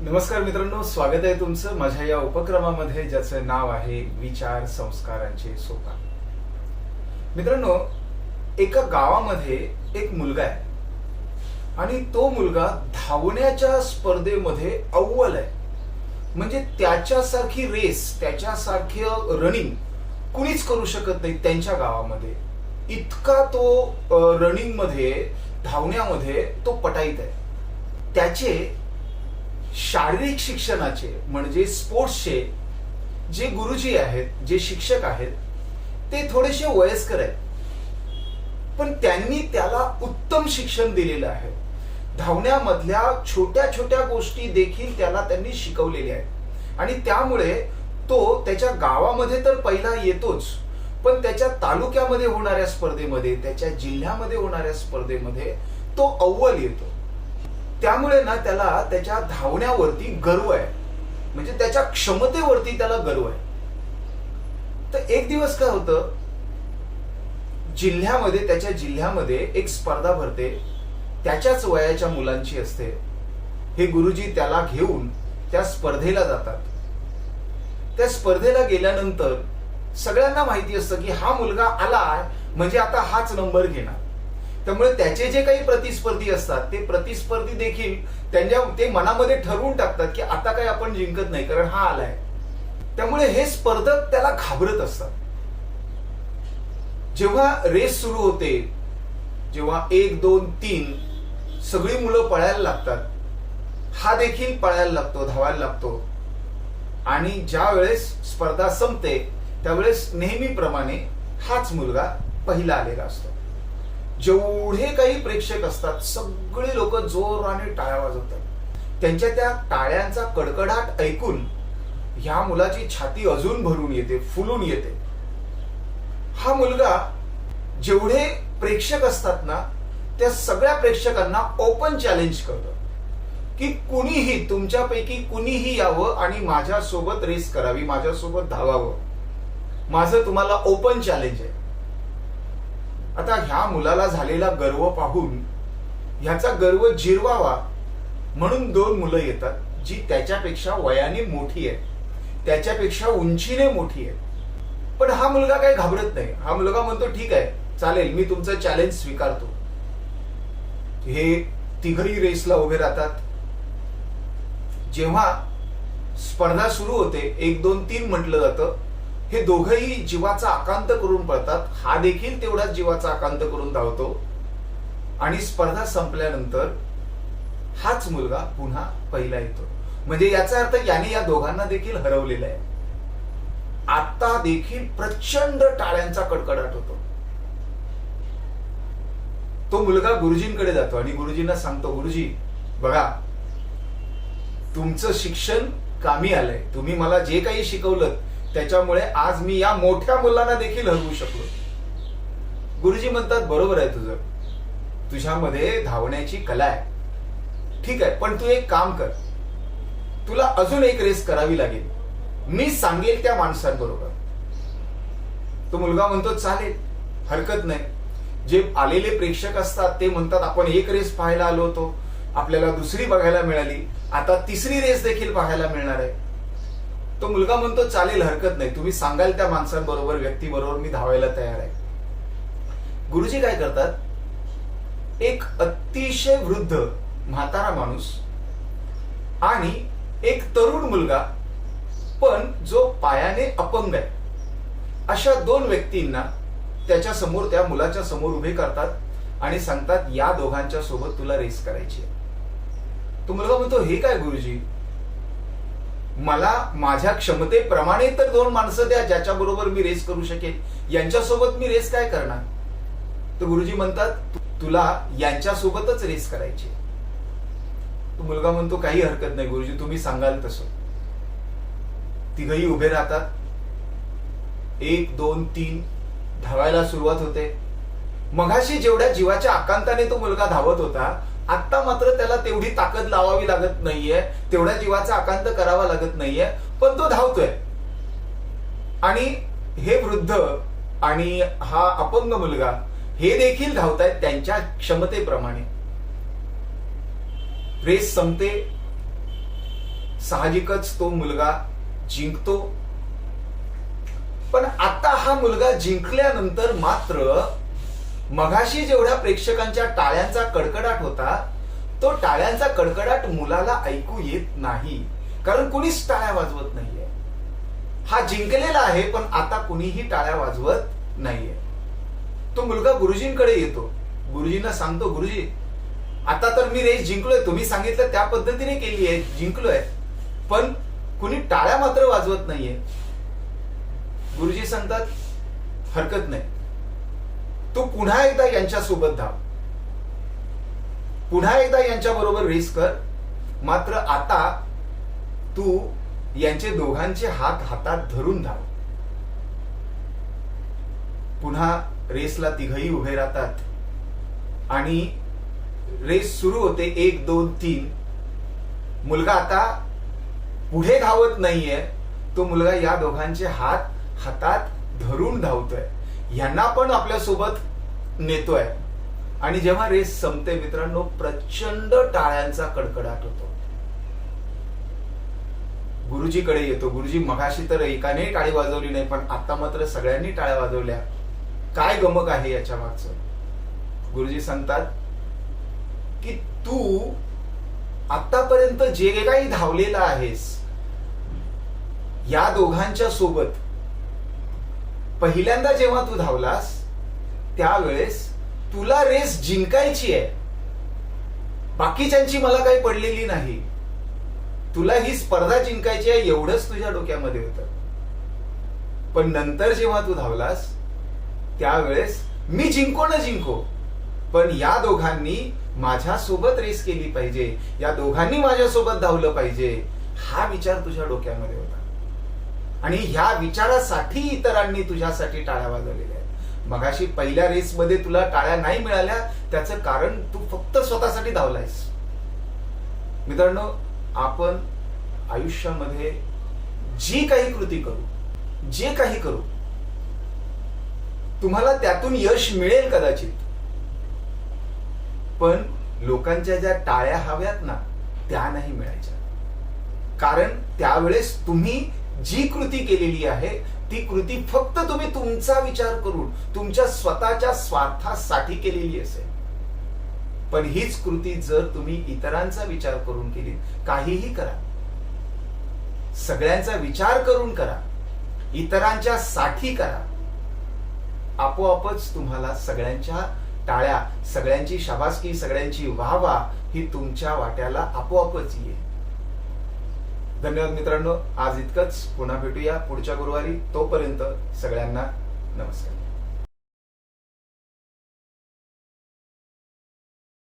नमस्कार मित्रांनो स्वागत आहे तुमचं माझ्या या उपक्रमामध्ये ज्याचं नाव आहे विचार संस्कारांचे सोपान मित्रांनो एका गावामध्ये एक मुलगा आहे. आणि तो मुलगा धावण्याच्या स्पर्धेमध्ये अव्वल आहे. म्हणजे त्याच्यासारखी रेस त्याच्यासारखी रनिंग कुणीच करू शकत नाही त्यांच्या गावामध्ये. इतका तो रनिंगमध्ये धावण्यामध्ये तो पटाईत आहे. त्याचे शारीरिक शिक्षणाचे म्हणजे स्पोर्ट्सचे जे गुरुजी आहेत जे शिक्षक आहेत ते थोडेसे वयस्कर आहेत. पण त्यांनी त्याला उत्तम शिक्षण दिलेलं आहे. धावण्यामधल्या छोट्या छोट्या गोष्टी देखील त्याला त्यांनी शिकवलेल्या आहेत. आणि त्यामुळे तो त्याच्या गावामध्ये तर पहिला येतोच पण त्याच्या तालुक्यामध्ये होणाऱ्या स्पर्धेमध्ये त्याच्या जिल्ह्यामध्ये होणाऱ्या स्पर्धेमध्ये तो अव्वल येतो. त्यामुळे ना त्याला त्याच्या धावण्यावरती गर्व आहे. म्हणजे त्याच्या क्षमतेवरती त्याला गर्व आहे. तर एक दिवस काय होतं? जिल्ह्यामध्ये त्याच्या जिल्ह्यामध्ये एक स्पर्धा भरते. त्याच्याच वयाच्या मुलांची असते. हे गुरुजी त्याला घेऊन त्या स्पर्धेला जातात. त्या स्पर्धेला गेल्यानंतर सगळ्यांना माहिती असतं की हा मुलगा आला म्हणजे आता हाच नंबर घेणार. त्यामुळे त्याचे जे काही प्रतिस्पर्धी असतात ते प्रतिस्पर्धी देखील त्यांच्या ते मनामध्ये ठरवून टाकतात की आता काही आपण जिंकत नाही कारण हा आलाय. त्यामुळे हे स्पर्धक त्याला घाबरत असतात. जेव्हा रेस सुरू होते जेव्हा एक दोन तीन सगळी मुलं पळायला लागतात हा देखील पळायला लागतो धावायला लागतो. आणि ज्या वेळेस स्पर्धा संपते त्यावेळेस नेहमीप्रमाणे हाच मुलगा पहिला आलेला असतो. जेवढे काही प्रेक्षक असतात सगळे लोक जोराने टाळ्या वाजवतात. त्यांच्या त्या टाळ्यांचा कडकडाट ऐकून ह्या मुलाची छाती अजून भरून येते फुलून येते. हा मुलगा जेवढे प्रेक्षक असतात ना त्या सगळ्या प्रेक्षकांना ओपन चॅलेंज करतो. की कुणीही तुमच्यापैकी कुणीही यावं आणि माझ्यासोबत रेस करावी माझ्यासोबत धावावं. माझं तुम्हाला ओपन चॅलेंज आहे. आता ह्या मुलाला झालेला गर्व पाहून ह्याचा गर्व जिरवावा म्हणून दोन मुलं येतात जी त्याच्यापेक्षा वयाने मोठी आहे त्याच्यापेक्षा उंचीने मोठी आहे पण हा मुलगा काही घाबरत नाही. हा मुलगा म्हणतो ठीक आहे चालेल मी तुमचं चॅलेंज स्वीकारतो. हे तिघही रेसला उभे राहतात. जेव्हा स्पर्धा सुरू होते एक दोन तीन म्हटलं जातं हे दोघही जीवाचा आकांत करून पळतात. हा देखील तेवढाच जीवाचा आकांत करून धावतो. आणि स्पर्धा संपल्यानंतर हाच मुलगा पुन्हा पहिला येतो. म्हणजे याचा अर्थ याने या दोघांना देखील हरवलेला आहे. आता देखील प्रचंड टाळ्यांचा कडकडाट होतो. तो मुलगा गुरुजींकडे जातो आणि गुरुजींना सांगतो गुरुजी बघा तुमचं शिक्षण कामी आलंय. तुम्ही मला जे काही शिकवलं त्याच्यामुळे आज मी या मोठ्या मुलांना देखील हरवू शकलो. गुरुजी म्हणतात बरोबर आहे तुझं. तुझ्यामध्ये धावण्याची कला आहे. ठीक आहे पण तू एक काम कर. तुला अजून एक रेस करावी लागेल. मी सांगेल त्या माणसांबरोबर. तो मुलगा म्हणतो चालेल हरकत नाही. जे आलेले प्रेक्षक असतात ते म्हणतात आपण एक रेस पाहायला आलो होतो. आपल्याला दुसरी बघायला मिळाली. आता तिसरी रेस देखील पाहायला मिळणार आहे. तो मुलगा म्हणतो चालेल हरकत नाही. तुम्ही सांगाल त्या माणसांबरोबर व्यक्तीबरोबर मी धावायला तयार आहे. गुरुजी काय करतात? एक अतिशय वृद्ध म्हातारा माणूस आणि एक तरुण मुलगा पण जो पायाने अपंग आहे. अशा दोन व्यक्तींना त्याच्यासमोर त्या मुलाच्या समोर उभे करतात आणि सांगतात या दोघांच्या सोबत तुला रेस करायची तो मुलगा म्हणतो हे काय गुरुजी? मला माझ्या क्षमतेप्रमाणे तर दोन माणसं द्या ज्याच्या बरोबर मी रेस करू शकेल यांच्यासोबत मी रेस काय करणार? तर गुरुजी म्हणतात तुला यांच्यासोबतच रेस करायची तो मुलगा म्हणतो काही हरकत नाही गुरुजी तुम्ही सांगाल तसं. तिघही उभे राहतात. एक दोन तीन धावायला सुरुवात होते. मघाशी जेवढ्या जीवाच्या आकांताने तो मुलगा धावत होता आता मात्र त्याला तेवढी ताकद लावावी लागत नाहीये. तेवढ्या जीवाचा आकांत करावा लागत नाहीये. पण तो धावतोय. आणि हे वृद्ध आणि हा अपंग मुलगा हे देखील धावतायत त्यांच्या क्षमतेप्रमाणे. रेस संपते. साहजिकच तो मुलगा जिंकतो. पण आता हा मुलगा जिंकल्यानंतर मात्र मघाशी जेवढ्या प्रेक्षकांच्या टाळ्यांचा कडकडाट होता तो टाळ्यांचा कडकडाट मुलाला ऐकू येत नाही. कारण कुणीच टाळ्या वाजवत नाहीये. हा जिंकलेला आहे पण आता कुणीही टाळ्या वाजवत नाहीये. तो मुलगा गुरुजींकडे येतो. गुरुजींना सांगतो गुरुजी आता तर मी रेस जिंकलोय. तुम्ही सांगितलं त्या पद्धतीने केली आहे जिंकलोय. पण कुणी टाळ्या मात्र वाजवत नाहीये. गुरुजी सांगतात हरकत नाही. तू पुन्हा एकदा यांच्या सोबत धाव पुन्हा एकदा यांच्या बरोबर रेस कर. मात्र आता तू यांचे दोघांचे हात हातात धरून धाव. पुन्हा रेसला तिघही उभे राहतात. आणि रेस सुरू होते एक दोन तीन. मुलगा आता पुढे धावत नाहीये. तो मुलगा या दोघांचे हात हातात धरून धावतोय. यांना पण आपल्यासोबत नेतोय. आणि जेव्हा रेस संपते मित्रांनो प्रचंड टाळ्यांचा कडकडाट होतो. गुरुजीकडे येतो. गुरुजी मगाशी तर एकाने टाळी वाजवली नाही पण आता मात्र सगळ्यांनी टाळ्या वाजवल्या. काय गमक आहे याच्या मागचं? गुरुजी सांगतात की तू आतापर्यंत जे काही धावलेला आहेस या दोघांच्या सोबत पहिल्यांदा जेव्हा तू धावलास त्यावेळेस तुला रेस जिंकायची आहे. बाकीच्यांची मला काही पडलेली नाही. तुला ही स्पर्धा जिंकायची आहे एवढंच तुझ्या डोक्यामध्ये होतं. पण नंतर जेव्हा तू धावलास त्यावेळेस मी जिंको ना जिंको पण या दोघांनी माझ्यासोबत रेस केली पाहिजे. या दोघांनी माझ्यासोबत धावलं पाहिजे. हा विचार तुझ्या डोक्यामध्ये होता. आणि ह्या विचारासाठी इतरांनी तुझ्यासाठी टाळ्या वाजवलेल्या आहेत. मगाशी पहिल्या रेसमध्ये तुला टाळ्या नाही मिळाल्या त्याचं कारण तू फक्त स्वतःसाठी धावलायस. मित्रांनो आपण आयुष्यामध्ये जी काही कृती करू जे काही करू तुम्हाला त्यातून यश मिळेल कदाचित. पण लोकांच्या ज्या टाळ्या हव्यात ना त्या नाही मिळायच्या. कारण त्यावेळेस तुम्ही जी कृती केलेली आहे ती कृती फक्त तुम्ही तुमचा विचार करून तुमच्या स्वतःच्या स्वार्थासाठी केलेली असेल. पण हीच कृती जर तुम्ही इतरांचा विचार करून केली काहीही करा. सगळ्यांचा विचार करून करा. इतरांच्या साठी करा. आपोआपच तुम्हाला सगळ्यांच्या टाळ्या सगळ्यांची शाबासकी सगळ्यांची वाहवा ही तुमच्या वाट्याला आपोआपच येईल. धन्यवाद मित्रांनो. आज इतकंच. पुन्हा भेटूया पुढच्या गुरुवारी. तोपर्यंत सगळ्यांना नमस्कार.